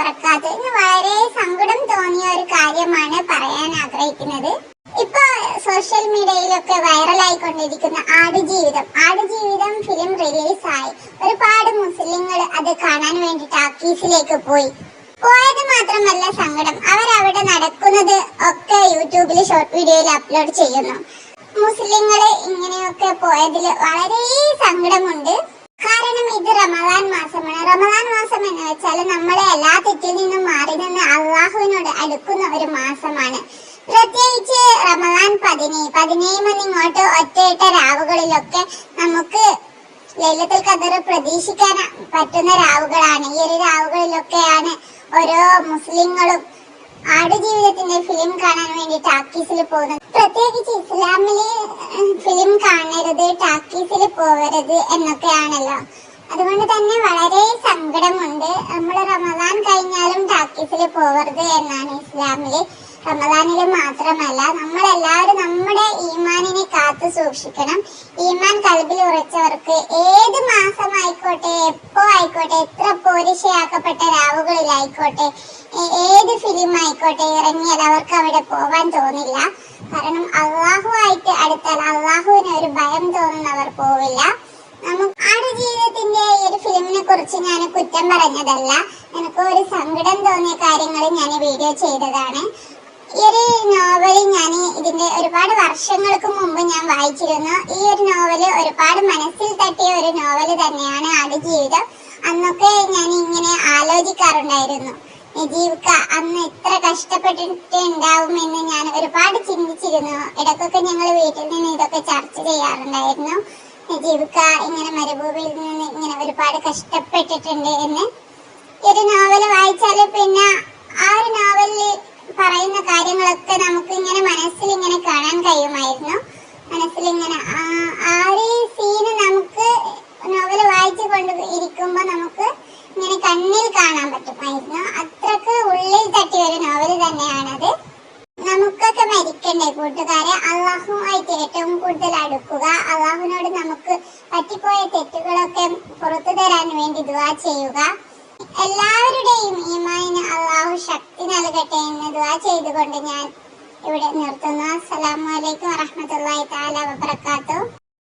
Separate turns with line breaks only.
വബർക്കാത്ത് ഇന്ന് വളരെ സങ്കടം തോന്നിയ ഒരു കാര്യമാണ് പറയാൻ ആഗ്രഹിക്കുന്നത്. ഇപ്പൊ സോഷ്യൽ മീഡിയയിലൊക്കെ വൈറലായിക്കൊണ്ടിരിക്കുന്ന ആടുജീവിതം. ആടുജീവിതം ഫിലിം റിലീസായി ഒരുപാട് മുസ്ലിങ്ങൾ അത് കാണാൻ വേണ്ടി ടാക്കീസിലേക്ക് പോയി. പോയത് മാത്രമല്ല സങ്കടം. അവരവിടെ നടക്കുന്നത് ഒക്കെ യൂട്യൂബിൽ ഷോർട്ട് വീഡിയോയിൽ അപ്ലോഡ് ചെയ്യുന്നു. മുസ്ലിങ്ങൾ ഇങ്ങനെയൊക്കെ പോയതിൽ വളരെ സങ്കടമുണ്ട്. കാരണം ഇത് റമദാൻ മാസമാണ്. റമദാൻ വെച്ചാൽ നമ്മളെ എല്ലാ തെറ്റിൽ നിന്നും മാറി നിന്ന് അള്ളാഹുവിനോട് അടുക്കുന്ന ഒരു മാസമാണ്. പ്രത്യേകിച്ച് റമദാൻ പതിനേഴ് പതിനേഴ് മണി ഇങ്ങോട്ട് ഒറ്റയിട്ട രാവുകളിലൊക്കെ നമുക്ക് ലൈലത്തിൽ ഖദർ പ്രതീക്ഷിക്കാൻ പറ്റുന്ന രാവുകളാണ്. ഈ ഒരു രാവുകളിലൊക്കെയാണ് ഓരോ മുസ്ലിങ്ങളും ആടുജീവിതത്തിന്റെ ഫിലിം കാണാൻ വേണ്ടി ടാക്കീസിൽ പോകുന്നത്. പ്രത്യേകിച്ച് ഇസ്ലാമിൽ ഫിലിം കാണരുത് ടാക്കീസിൽ പോകരുത് എന്നൊക്കെയാണല്ലോ. അതുകൊണ്ട് തന്നെ വളരെ സങ്കടമുണ്ട് നമ്മൾ റമദാൻ കഴിഞ്ഞാലും ടാക്കീസിൽ പോകരുത് എന്നാണ് ഇസ്ലാമിൽ റമദാനിൽ മാത്രമല്ല നമ്മളെല്ലാവരും നമ്മുടെ ഈമാനിനെ കാത്തു സൂക്ഷിക്കണം. ഈമാൻ കൽബിൽ ഉറച്ചവർക്ക് ഏത് മാസമായിക്കോട്ടെ എപ്പോ ആയിക്കോട്ടെ എത്ര പോരിശയാക്കപ്പെട്ട രാവുകളിലായിക്കോട്ടെ ഏത് ഫിലിം ആയിക്കോട്ടെ ഇറങ്ങിയാൽ അവർക്ക് അവിടെ പോവാൻ തോന്നില്ല. കാരണം അള്ളാഹു ആയിട്ട് അടുത്താൽ അള്ളാഹുവിന് ഒരു ഭയം തോന്നുന്നവർ പോവില്ല. നമുക്ക് ആടുജീവിതത്തിന്റെ ഈ ഒരു ഫിലിമിനെ കുറിച്ച് ഞാൻ കുറ്റം പറഞ്ഞതല്ല. എനിക്ക് ഒരു സങ്കടം തോന്നിയ കാര്യങ്ങൾ ഞാൻ വീഡിയോ ചെയ്തതാണ്. നോവൽ ഞാൻ ഇതിന്റെ ഒരുപാട് വർഷങ്ങൾക്ക് മുമ്പ് ഞാൻ വായിച്ചിരുന്നു. ഈ ഒരു നോവൽ ഒരുപാട് മനസ്സിൽ തട്ടിയ ഒരു നോവൽ തന്നെയാണ് ആടുജീവിതം അന്നൊക്കെ ഞാൻ ഇങ്ങനെ ആലോചിക്കാറുണ്ടായിരുന്നു. ജീവിക്ക അന്ന് എത്ര കഷ്ടപ്പെട്ടിട്ട് എന്ന് ഞാൻ ഒരുപാട് ചിന്തിച്ചിരുന്നു. ഇടക്കൊക്കെ ഞങ്ങൾ വീട്ടിൽ നിന്ന് ഇതൊക്കെ ചർച്ച ചെയ്യാറുണ്ടായിരുന്നു. ജീവിക്ക ഇങ്ങനെ മരുഭൂമിയിൽ നിന്ന് ഇങ്ങനെ ഒരുപാട് കഷ്ടപ്പെട്ടിട്ടുണ്ട് എന്ന്. ഈ ഒരു നോവൽ വായിച്ചാൽ പിന്നെ ആ ഒരു നോവലിൽ പറയുന്ന കാര്യങ്ങളൊക്കെ നമുക്ക് ഇങ്ങനെ മനസ്സിൽ ഇങ്ങനെ കാണാൻ കഴിയുമായിരുന്നു. മനസ്സിൽ ഇങ്ങനെ ആ- ഒരു സീന് നമുക്ക് നോവൽ വായിച്ചു കൊണ്ട് ഇരിക്കുമ്പോൾ നമുക്ക് ഇങ്ങനെ കണ്ണിൽ കാണാൻ പറ്റുമായിരുന്നു. അത്രയ്ക്ക് ഉള്ളിൽ തട്ടിയ ഒരു നോവൽ തന്നെയാണത്. നമുക്കൊക്കെ മരിക്കണ്ടേ കൂട്ടുകാരെ? അള്ളാഹുമായിട്ട് ഏറ്റവും കൂടുതൽ അടുക്കുക. അള്ളാഹുവിനോട് നമുക്ക് പറ്റിപ്പോയ തെറ്റുകളൊക്കെ പുറത്തു തരാൻ വേണ്ടി ദുവാ ചെയ്യുക എല്ലാവരുടെയും ഈമാനിന് അള്ളാഹു നൽകട്ടെ എന്ന് ദുവാ ചെയ്തുകൊണ്ട് ഞാൻ ഇവിടെ നിർത്തുന്നു. അസ്സലാമലൈക്കും അലൈക്കും വറഹ്മത്തുള്ളാഹി വബർക്കാത്തു